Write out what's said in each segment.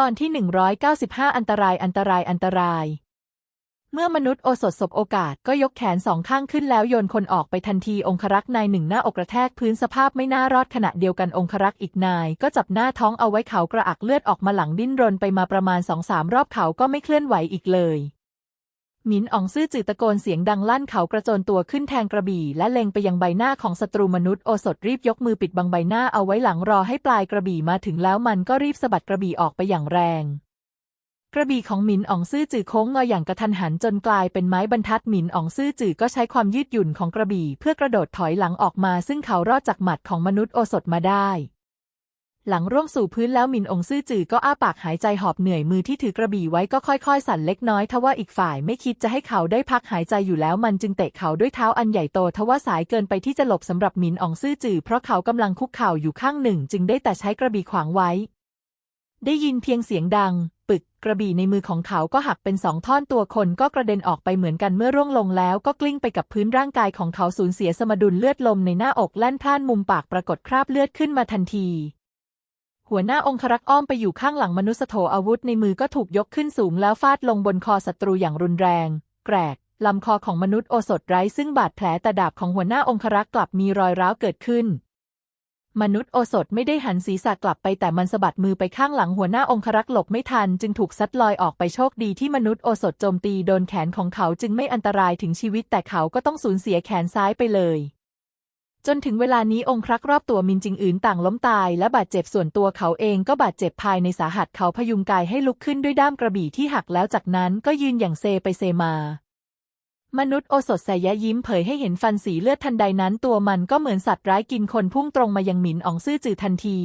ตอนที่ 195 อันตรายอันตรายอันตราย เมื่อมนุษย์โอสถสบโอกาสก็ยกแขนสองข้างขึ้นแล้วโยนคนออกไปทันทีองครักษ์นายหนึ่งหน้าอกกระแทกพื้นสภาพไม่น่ารอดขณะเดียวกันองครักษ์อีกนาย ก็จับหน้าท้องเอาไว้เขากระอักเลือดออกมาหลังดิ้นรนไปมาประมาณสองสามรอบเขาก็ไม่เคลื่อนไหวอีกเลย หมินอ๋องซื่อจือตะโกนเสียงดังลั่นเขากระโจนตัวขึ้นแทงกระบี่ และเล็งไปยังใบหน้าของศัตรูมนุษย์โอสถรีบยกมือปิดบังใบหน้าเอาไว้หลังรอให้ปลายกระบี่มาถึงแล้วมันก็รีบสะบัดกระบี่ออกไปอย่างแรง กระบี่ของหมินอ๋องซื่อจือโค้งงออย่างกระทันหันจนกลายเป็นไม้บรรทัดหมินอ๋องซื่อจือก็ใช้ความยืดหยุ่นของกระบี่ เพื่อกระโดดถอยหลังออกมา ซึ่งเขารอดจากหมัดของมนุษย์โอสถมาได้ หลังร่วงสู่พื้นแล้วหมินองซื่อจือก็อ้าปากหายใจหอบเหนื่อยมือที่ถือกระบี่ไว้ก็ค่อยๆ สั่นเล็กน้อยทว่าอีกฝ่ายไม่คิดจะให้เขาได้พักหายใจอยู่แล้วมันจึงเตะเขาด้วยเท้าอันใหญ่โตทว่าสายเกินไปที่จะหลบสำหรับหมินองซื่อจือเพราะเขากำลังคุกเข่าอยู่ข้างหนึ่ง จึงได้แต่ใช้กระบี่ขวางไว้ ได้ยินเพียงเสียงดัง ปึกกระบี่ในมือของเขาก็หักเป็นสองท่อนตัวคนก็กระเด็นออกไปเหมือนกันเมื่อร่วงลงแล้วก็กลิ้งไปกับพื้นร่างกายของเขาสูญเสียสมดุลเลือดลมในหน้าอกแล่นพล่านมุมปากปรากฏคราบเลือดขึ้นมาทันที หัวหน้าองครักษ์อ้อมไปอยู่ข้างหลังมนุษย์โถอาวุธในมือก็ถูกยกขึ้นสูงแล้วฟาดลงบนคอศัตรูอย่างรุนแรง แกรกลำคอของมนุษย์โอสถไร้ซึ่งบาดแผลแต่ดาบของหัวหน้าองครักษ์กลับมีรอยร้าวเกิดขึ้น มนุษย์โอสถไม่ได้หันศีรษะกลับไปแต่มันสะบัดมือไปข้างหลังหัวหน้าองครักษ์หลบไม่ทัน จึงถูกซัดลอยออกไปโชคดีที่มนุษย์โอสถโจมตีโดนแขนของเขาจึงไม่อันตรายถึงชีวิตแต่เขาก็ต้องสูญเสียแขนซ้ายไปเลย จนถึงเวลานี้องครักษ์รอบตัวมินจิงอื่นต่างล้มตายและบาดเจ็บส่วนตัวเขาเองก็บาดเจ็บภายในสาหัสเขาพยุงกายให้ลุกขึ้นด้วยด้ามกระบี่ที่หักแล้วจากนั้นก็ยืนอย่างเซไปเซมา มนุษย์โอสถใสยะยิ้มเผยให้เห็นฟันสีเลือดทันใดนั้นตัวมันก็เหมือนสัตว์ร้ายกินคนพุ่งตรงมายังหมินอองซื่อจือทันที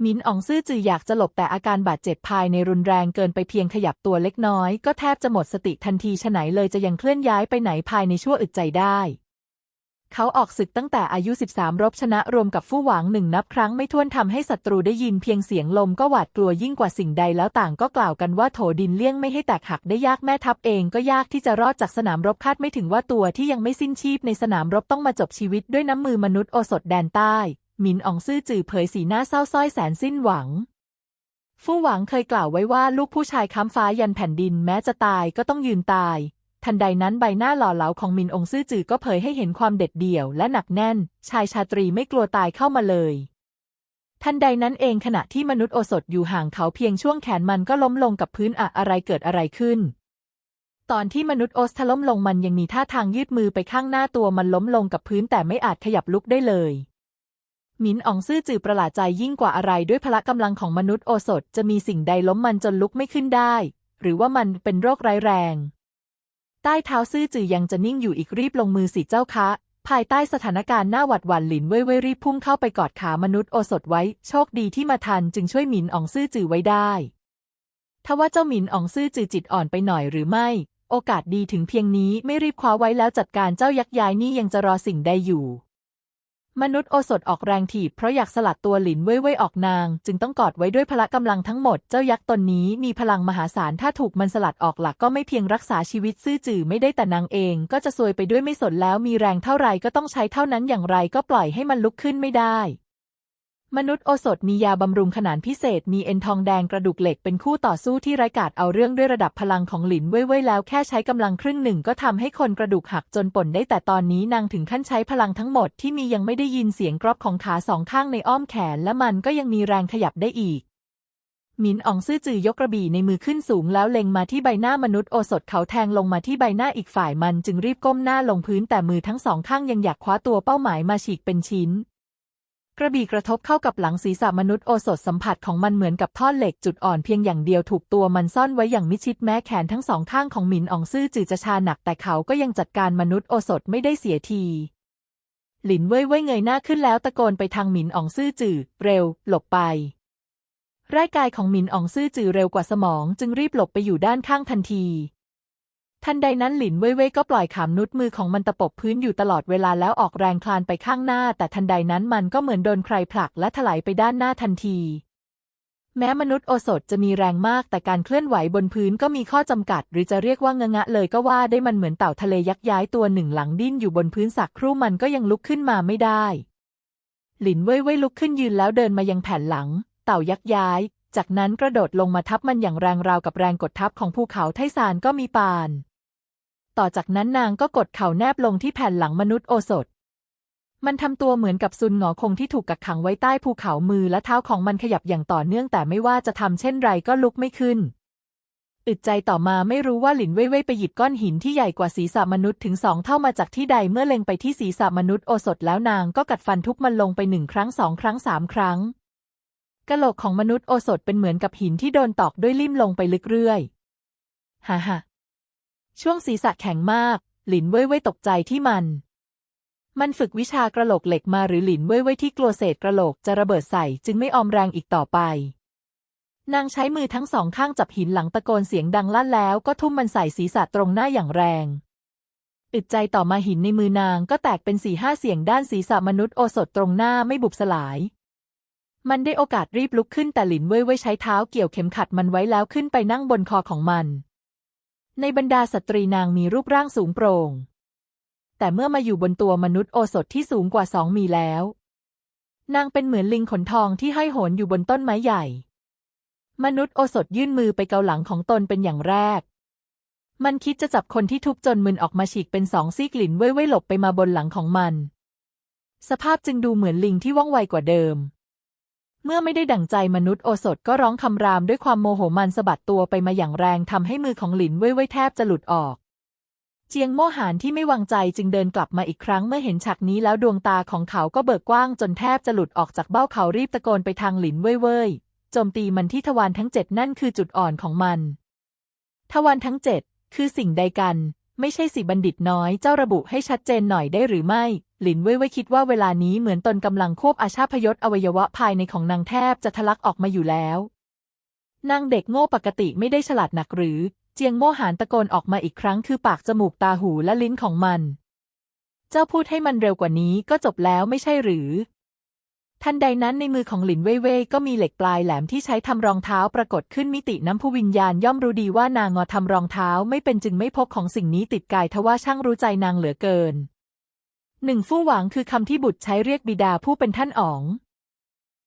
หมินอองซื่อจืออยากจะหลบแต่อาการบาดเจ็บภายในรุนแรงเกินไปเพียงขยับตัวเล็กน้อย ก็แทบจะหมดสติทันทีฉไหนเลยจะยังเคลื่อนย้ายไปไหนภายในชั่วอึดใจได้ เขาออกศึกตั้งแต่อายุ 13 รบชนะรวมกับฟู่หวางหนึ่งนับครั้งไม่ถ้วนทำให้ศัตรูได้ยินเพียงเสียงลมก็หวาดกลัวยิ่งกว่าสิ่งใดแล้วต่างก็กล่าวกันว่าโถดินเลี่ยงไม่ให้แตกหักได้ยากแม่ทัพเองก็ยากที่จะรอดจากสนามรบคาดไม่ถึงว่าตัวที่ยังไม่สิ้นชีพในสนามรบต้องมาจบชีวิตด้วยน้ำมือมนุษย์โอสถแดนใต้หมินอองซื่อจื่อเผยสีหน้าเศร้าส้อยแสนสิ้นหวังฟู่หวังเคยกล่าวไว้ว่าลูกผู้ชายค้ำฟ้ายันแผ่นดินแม้จะตายก็ต้องยืนตาย ทันใดนั้นใบหน้าหล่อเหลาของมินองซื่อจือก็เผยให้เห็นความเด็ดเดี่ยวและหนักแน่น ชายชาตรีไม่กลัวตายเข้ามาเลย ทันใดนั้นเองขณะที่มนุษย์โอสถอยู่ห่างเขาเพียงช่วงแขนมันก็ล้มลงกับพื้นอะอะไรเกิดอะไรขึ้น ตอนที่มนุษย์โอสถล้มลงมันยังมีท่าทางยืดมือไปข้างหน้าตัวมันล้มลงกับพื้นแต่ไม่อาจขยับลุกได้เลยมินอองซื่อจือประหลาดใจยิ่งกว่าอะไรด้วยพละกำลังของมนุษย์โอสถจะมีสิ่งใดล้มมันจนลุกไม่ขึ้นได้ หรือว่ามันเป็นโรคร้ายแรง ใต้เท้าซื่อจือยังจะนิ่งอยู่อีกรีบลงมือสิเจ้าคะ ภายใต้สถานการณ์หน้าหวัดหวั่นหลินเว่ยเว่ยรีบพุ่งเข้าไปกอดขามนุษย์โอสถไว้ โชคดีที่มาทันจึงช่วยหมินอองซื่อจือไว้ได้ทว่าเจ้าหมินอองซื่อจือจิตอ่อนไปหน่อยหรือไม่ โอกาสดีถึงเพียงนี้ไม่รีบคว้าไว้แล้วจัดการเจ้ายักษ์ยายนี่ยังจะรอสิ่งใดอยู่ มนุษย์โอสถออกแรงถีบเพราะอยากสลัดตัวหลินเว่ยเว่ยออกนาง จึงต้องกอดไว้ด้วยพละกำลังทั้งหมด เจ้ายักษ์ตนนี้มีพลังมหาศาลถ้าถูกมันสลัดออกหลักก็ไม่เพียงรักษาชีวิตซื่อจื่อไม่ได้แต่นางเอง ก็จะซวยไปด้วยไม่สนแล้วมีแรงเท่าไรก็ต้องใช้เท่านั้นอย่างไรก็ปล่อยให้มันลุกขึ้นไม่ได้ มนุษย์โอสถมียาบำรุงขนาดพิเศษมีเอ็นทองแดงกระดูกเหล็กเป็นคู่ต่อสู้ที่ไร้กาดเอาเรื่องด้วยระดับพลังของหลินเว่ยเว่ยแล้วแค่ใช้กำลังครึ่งหนึ่งก็ทำให้คนกระดูกหักจนป่นได้แต่ตอนนี้นางถึงขั้นใช้พลังทั้งหมดที่มียังไม่ได้ยินเสียงกรอบของขาสองข้างในอ้อมแขนและมันก็ยังมีแรงขยับได้อีกหมินอองซื่อจือยกกระบี่ในมือขึ้นสูงแล้วเล็งมาที่ใบหน้ามนุษย์โอสถเขาแทงลงมาที่ใบหน้าอีกฝ่ายมันจึงรีบก้มหน้าลงพื้นแต่มือทั้งสองข้างยังอยากคว้าตัวเป้าหมายมาฉีกเป็นชิ้น กระบี่กระทบเข้ากับหลังศีรษะมนุษย์โอสถสัมผัสของมันเหมือนกับท่อนเหล็กจุดอ่อนเพียงอย่างเดียวถูกตัวมันซ่อนไว้อย่างมิชิดแม้แขนทั้งสองข้างของหมินอองซื่อจือจะชาหนักแต่เขาก็ยังจัดการมนุษย์โอสถไม่ได้เสียที หลินเว่ยเว่ยเงยหน้าขึ้นแล้วตะโกนไปทางหมินอองซื่อจือเร็ว หลบไป ร่างกายของหมินอองซื่อจือเร็วกว่าสมอง จึงรีบหลบไปอยู่ด้านข้างทันที ทันใดนั้นหลินเว่ยเว่ยก็ปล่อยขามนุษมือของมันตะปบพื้นอยู่ตลอดเวลาแล้วออกแรงคลานไปข้างหน้า แต่ทันใดนั้นมันก็เหมือนโดนใครผลักและถลายไปด้านหน้าทันที แม้มนุษย์โอสถจะมีแรงมากแต่การเคลื่อนไหวบนพื้นก็มีข้อจำกัด หรือจะเรียกว่างงะเลยก็ว่าได้มันเหมือนเต่าทะเลยักย้ายตัวหนึ่งหลังดิ้นอยู่บนพื้นสักครู่มันก็ยังลุกขึ้นมาไม่ได้ หลินเว่ยเว่ยลุกขึ้นยืนแล้วเดินมายังแผ่นหลัง เต่ายักย้ายจากนั้นกระโดดลงมาทับมันอย่างแรงราวกับแรงกดทับของภูเขาไทซานก็มีปาน ต่อจากนั้นนางก็กดเข่าแนบลงที่แผ่นหลังมนุษย์โอสถ มันทำตัวเหมือนกับซุนหงอคงที่ถูกกักขังไว้ใต้ภูเขามือและเท้าของมันขยับอย่างต่อเนื่องแต่ไม่ว่าจะทำเช่นไรก็ลุกไม่ขึ้น อึดใจต่อมาไม่รู้ว่าหลินเว่ยเว่ยไปหยิบก้อนหินที่ใหญ่กว่าศีรษะมนุษย์ถึงสองเท่ามาจากที่ใดเมื่อเล็งไปที่ศีรษะมนุษย์โอสถแล้วนางก็กัดฟันทุบมันลงไปหนึ่งครั้งสองครั้งสามครั้งกะโหลกของมนุษย์โอสถเป็นเหมือนกับหินที่โดนตอกด้วยลิ่มลงไปลึกเรื่อย ฮ่าฮ่า ช่วงศีรษะแข็งมาก หลินเว่ยเว่ยตกใจที่มัน มันฝึกวิชากระโหลกเหล็กมาหรือหลินเว่ยเว่ยที่กลัวเศษกระโหลกจะระเบิดใส่จึงไม่ออมแรงอีกต่อไป นางใช้มือทั้งสองข้างจับหินหลังตะโกนเสียงดังลั่นแล้วก็ทุ่มมันใส่ศีรษะตรงหน้าอย่างแรงอึดใจต่อมาหินในมือนางก็แตกเป็นสี่ห้าเสียงด้านศีรษะมนุษย์โอสถตรงหน้าไม่บุบสลาย มันได้โอกาสรีบลุกขึ้นแต่หลินเว่ยเว่ยใช้เท้าเกี่ยวเข็มขัดมันไว้แล้วขึ้นไปนั่งบนคอของมัน ในบรรดาสตรีนางมีรูปร่างสูงโปร่ง แต่เมื่อมาอยู่บนตัวมนุษย์โอสถที่สูงกว่าสองมีแล้ว นางเป็นเหมือนลิงขนทองที่ห้อยโหนอยู่บนต้นไม้ใหญ่ มนุษย์โอสถยื่นมือไปเกาหลังของตนเป็นอย่างแรก มันคิดจะจับคนที่ทุบจนมึนออกมาฉีกเป็นสองซี่กลิ่นเว่ยเว่ยหลบไปมาบนหลังของมัน สภาพจึงดูเหมือนลิงที่ว่องไวกว่าเดิม เมื่อไม่ได้ดั่งใจมนุษย์โอสถก็ร้องคำรามด้วยความโมโหมันสะบัดตัวไปมาอย่างแรงทำให้มือของหลินเว่ยเว่ยแทบจะหลุดออก เจียงโมหานที่ไม่วางใจจึงเดินกลับมาอีกครั้งเมื่อเห็นฉากนี้แล้วดวงตาของเขาก็เบิกกว้างจนแทบจะหลุดออกจากเบ้าเขารีบตะโกนไปทางหลินเว่ยเว่ยโจมตีมันที่ทวารทั้งเจ็ดนั่นคือจุดอ่อนของมัน ทวารทั้งเจ็ดคือสิ่งใดกัน ไม่ใช่สิบัณฑิตน้อยเจ้าระบุให้ชัดเจนหน่อยได้หรือไม่ หลินเว่ยเว่ยคิดว่าเวลานี้เหมือนตนกำลังควบอาชาพยศอวัยวะภายในของนางแทบจะทะลักออกมาอยู่แล้วนางเด็กโง่ปกติไม่ได้ฉลาดหนักหรือ เจียงโม่หานตะโกนออกมาอีกครั้งคือปากจมูกตาหูและลิ้นของมัน เจ้าพูดให้มันเร็วกว่านี้ก็จบแล้วไม่ใช่หรือ ทันใดนั้นในมือของหลินเว่ยเว่ยก็มีเหล็กปลายแหลมที่ใช้ทำรองเท้าปรากฏขึ้นมิติน้ำผู้วิญญาณย่อมรู้ดีว่านางงอทำรองเท้าไม่เป็นจึงไม่พกของสิ่งนี้ติดกายทว่าช่างรู้ใจนางเหลือเกิน หนึ่งฟู่หวังคือคำที่บุตรใช้เรียกบิดาผู้เป็นท่านอ๋อง